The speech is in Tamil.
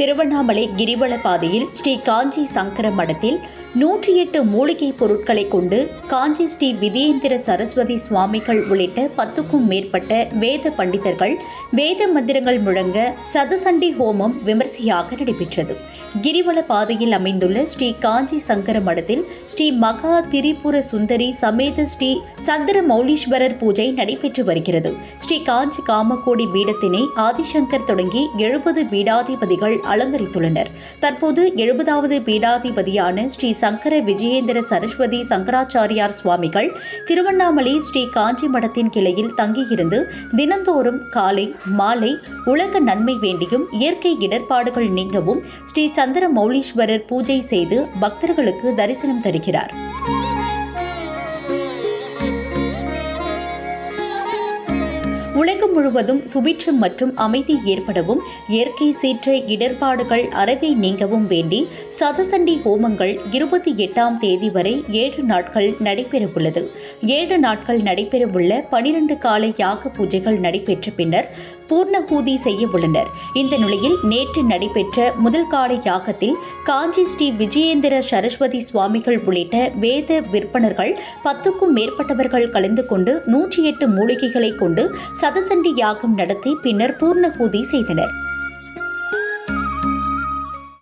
திருவண்ணாமலை கிரிவல பாதையில் ஸ்ரீ காஞ்சி சங்கர மடத்தில் நூற்றி எட்டு மூலிகை பொருட்களை கொண்டு காஞ்சி ஸ்ரீ விஜயேந்திர சரஸ்வதி சுவாமிகள் உள்ளிட்ட பத்துக்கும் மேற்பட்ட வேத பண்டிதர்கள் வேத மந்திரங்கள் முழங்க சதசண்டி ஹோமம் விமர்சையாக நடைபெற்றது. கிரிவல பாதையில் அமைந்துள்ள ஸ்ரீ காஞ்சி சங்கர மடத்தில் ஸ்ரீ மகா திரிபுர சுந்தரி சமேத ஸ்ரீ சந்திர மௌலீஸ்வரர் பூஜை நடைபெற்று வருகிறது. ஸ்ரீ காஞ்சி காமகோடி பீடத்தினை ஆதிசங்கர் தொடங்கி எழுபது பீடாதிபதிகள் அலங்கரித்துள்ளனர். தற்போது எழுபதாவது பீடாதிபதியான ஸ்ரீ சங்கர விஜயேந்திர சரஸ்வதி சங்கராச்சாரியார் சுவாமிகள் திருவண்ணாமலை ஸ்ரீ காஞ்சி மடத்தின் கிளையில் தங்கியிருந்து தினந்தோறும் காலை மாலை உலக நன்மை வேண்டியும் இயற்கை இடர்பாடுகள் நீங்கவும் ஸ்ரீ சந்திர மௌலீஸ்வரர் பூஜை செய்து பக்தர்களுக்கு தரிசனம் தருகிறார். உலகம் முழுவதும் சுபிட்சம் மற்றும் அமைதி ஏற்படவும் இயற்கை சீற்ற இடர்பாடுகள் அறவே நீங்கவும் வேண்டி சதசண்டி ஹோமங்கள் இருபத்தி எட்டாம் தேதி வரை ஏழு நாட்கள் நடைபெறவுள்ளது. ஏழு நாட்கள் நடைபெறவுள்ள பனிரெண்டு கால யாக பூஜைகள் நடைபெற்ற பின்னர் பூர்ணகூதி செய்ய உள்ளனர். இந்த நிலையில் நேற்று நடைபெற்ற முதல் கால யாகத்தில் காஞ்சி ஸ்ரீ விஜயேந்திர சரஸ்வதி சுவாமிகள் உள்ளிட்ட வேத விற்பனர்கள் பத்துக்கும் மேற்பட்டவர்கள் கலந்து கொண்டு நூற்றி எட்டு மூலிகைகளை கொண்டு சதசண்டி யாகம் நடத்தி பின்னர் பூர்ணகூதி செய்தனர்.